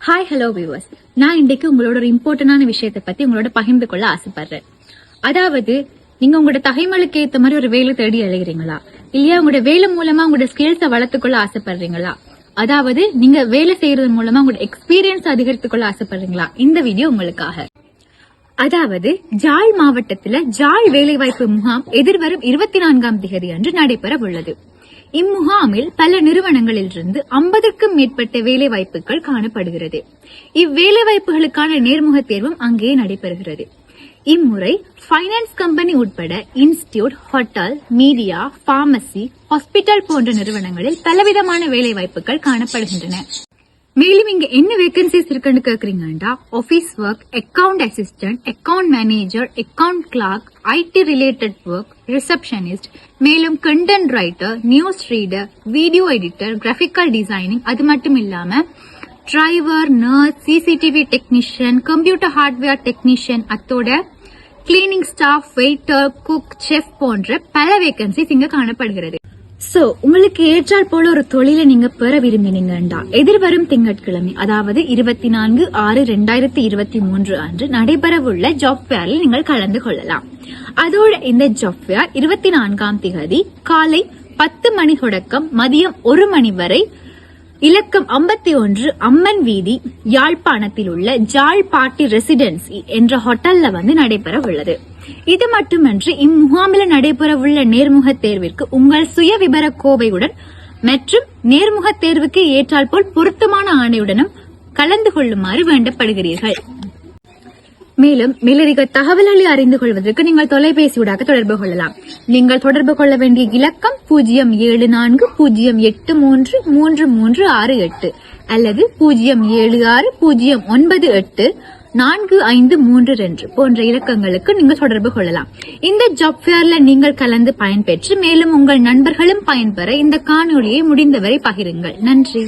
Hi hello viewers நான் இன்றைக்கு உங்களோட ஒரு இம்பார்ட்டன்டான விஷயத்தை பத்தி உங்களோட பகிர்ந்து கொள்ள ஆசைப்படுறேன். அதாவது நீங்க உங்களோட தகைமலுக்கு ஏத்த மாதிரி ஒரு வேலை தேடி அழைகிறீங்களா இல்லையா உங்களோட வேலை மூலமா உங்களோட ஸ்கில்ஸை வளர்த்துக்கொள்ள ஆசைப்படுறீங்களா? அதாவது நீங்க வேலை செய்யறது மூலமா உங்களோட எக்ஸ்பீரியன்ஸ் அதிகரித்துக்கொள்ள ஆசைப்படுறீங்களா? இந்த வீடியோ உங்களுக்காக. அதாவது ஜாழ் மாவட்டத்துல ஜாழ் வேலைவாய்ப்பு முகாம் எதிர்வரும் இருபத்தி நான்காம் தேதி அன்று நடைபெற உள்ளது இம்முகாமில் பல நிறுவனங்களிலிருந்து ஐம்பதுக்கும் மேற்பட்ட வேலைவாய்ப்புகள் காணப்படுகிறது. இவ்வேலைவாய்ப்புகளுக்கான நேர்முக தேர்வும் அங்கே நடைபெறுகிறது. இம்முறை ஃபைனான்ஸ் கம்பெனி உட்பட institute hotel media pharmacy hospital போன்ற நிறுவனங்களில் பலவிதமான வேலைவாய்ப்புகள் காணப்படுகின்றன. மேலும் இங்க என்ன வேகன்சிஸ் இருக்குன்னு கேக்குறீங்கன்னா office work account assistant account manager account clerk IT related work receptionist மேலும் content writer news reader video editor graphical designing அது மட்டும் இல்லாம driver nurse CCTV technician computer hardware technician அத்தோட cleaning staff waiter cook chef போன்ற பல vacancies இங்க காணப்படுகிறது. So உங்களுக்கு ஏற்றால் போல ஒரு தொழிலை நீங்க பெற விரும்பினீங்கண்டா. எதிர்வரும் திங்கட்கிழமை அதாவது இருபத்தி நான்கு ஆறு ரெண்டாயிரத்தி இருபத்தி மூன்று அன்று நடைபெறவுள்ள ஜாப் ஃபேரில் நீங்கள் கலந்து கொள்ளலாம். அதோட இந்த ஜாப் ஃபேர் இருபத்தி நான்காம் திகதி காலை பத்து மணி தொடக்கம் மதியம் ஒரு மணி வரை இலக்கம் ஐம்பத்தி ஒன்று அம்மன் வீதி யாழ்ப்பாணத்தில் உள்ள ஜாழ் பாட்டி ரெசிடென்சி என்ற ஹோட்டல்ல வந்து நடைபெற உள்ளது இது மட்டுமன்றி இம்முகாமில் நடைபெறவுள்ள நேர்முக தேர்விற்கு உங்கள் சுய விபர கோவையுடன் மற்றும் நேர்முக தேர்வுக்கு ஏற்றால் போல் பொருத்தமான ஆணையுடனும் கலந்து கொள்ளுமாறு வேண்டப்படுகிறீர்கள். மேலும் மேலதிக தகவல்களை அறிந்து கொள்வதற்கு நீங்கள் தொலைபேசியூடாக தொடர்பு கொள்ளலாம். நீங்கள் தொடர்பு கொள்ள வேண்டிய இலக்கம் பூஜ்ஜியம் ஏழு நான்கு பூஜ்ஜியம் எட்டு மூன்று மூன்று மூன்று ஆறு எட்டு அல்லது பூஜ்ஜியம் ஏழு ஆறு பூஜ்ஜியம் ஒன்பது எட்டு நான்கு ஐந்து மூன்று ரெண்டு போன்ற இலக்கங்களுக்கு நீங்கள் தொடர்பு கொள்ளலாம். இந்த ஜாப் ஃபேர்ல நீங்கள் கலந்து பயன்பெற்று மேலும் உங்கள் நண்பர்களும் பயன்பெற இந்த காணொலியை முடிந்தவரை பகிருங்கள். நன்றி.